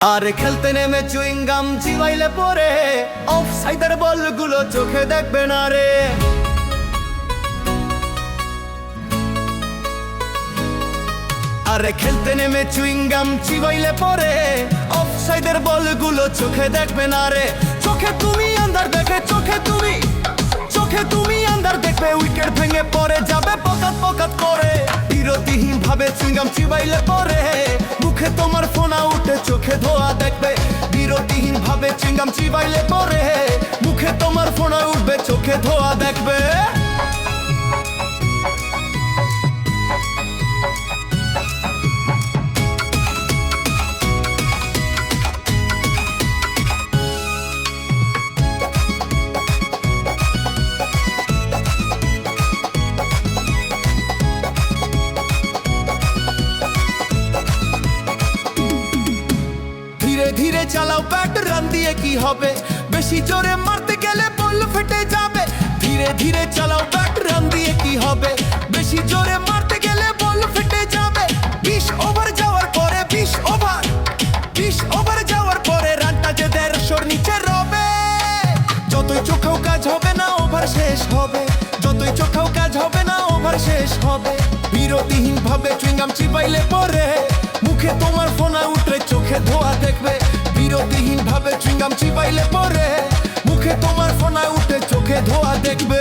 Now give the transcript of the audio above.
আরে খেলতে নেমে চুইংগাম চিবাইলে পরে অফ সাইডের বলগুলো চোখে দেখবে না রে। আরে খেলতে নেমে চুইংগাম চিবাইলে পরে অফ সাইডের বলগুলো চোখে দেখবে না রে। চোখে তুমি আন্দার দেখে, চোখে তুমি চোখে তুমি আন্দার দেখবে, উইকেট ভেঙে পড়ে যাবে, পকাত পকাত করে। বিরতিহীন ভাবে চুইংগাম চিবাইলে পরে মুখে তোমার ফোনা উঠে, চোখে ধোয়া দেখবে। বিরতিহীন ভাবে চিঙ্গাম চিবাইলে পরে। মুখে তোমার ফোনা উঠবে, চোখে ধোয়া দেখবে। ধীরে চালাও ব্যাট রান দিয়ে কি হবে? বেশি জোরে মারতে গেলে বল ফেটে যাবে। ধীরে ধীরে চালাও ব্যাট রান দিয়ে কি হবে? বেশি জোরে মারতে গেলে বল ফেটে যাবে। বিশ ওভার যাওয়ার পরে, বিশ ওভার বিশ ওভার যাওয়ার পরে রানটা যে দেড়শোর নিচে রবে। যতই চোখেও কাজ হবে না ওভার শেষ হবে। যতই চোখেও কাজ হবে না ওভার শেষ হবে। বিরতিহীন ভাবে চুইংগাম চিপাইলে পরে মুখে তোমার ফোনা উঠলে চোখে ধোয়া দেখবে। বিরতিহীন ভাবে চুইংগাম চিপাইলে পরে মুখে তোমার ফোনায় উঠে চোখে ধোয়া দেখবে।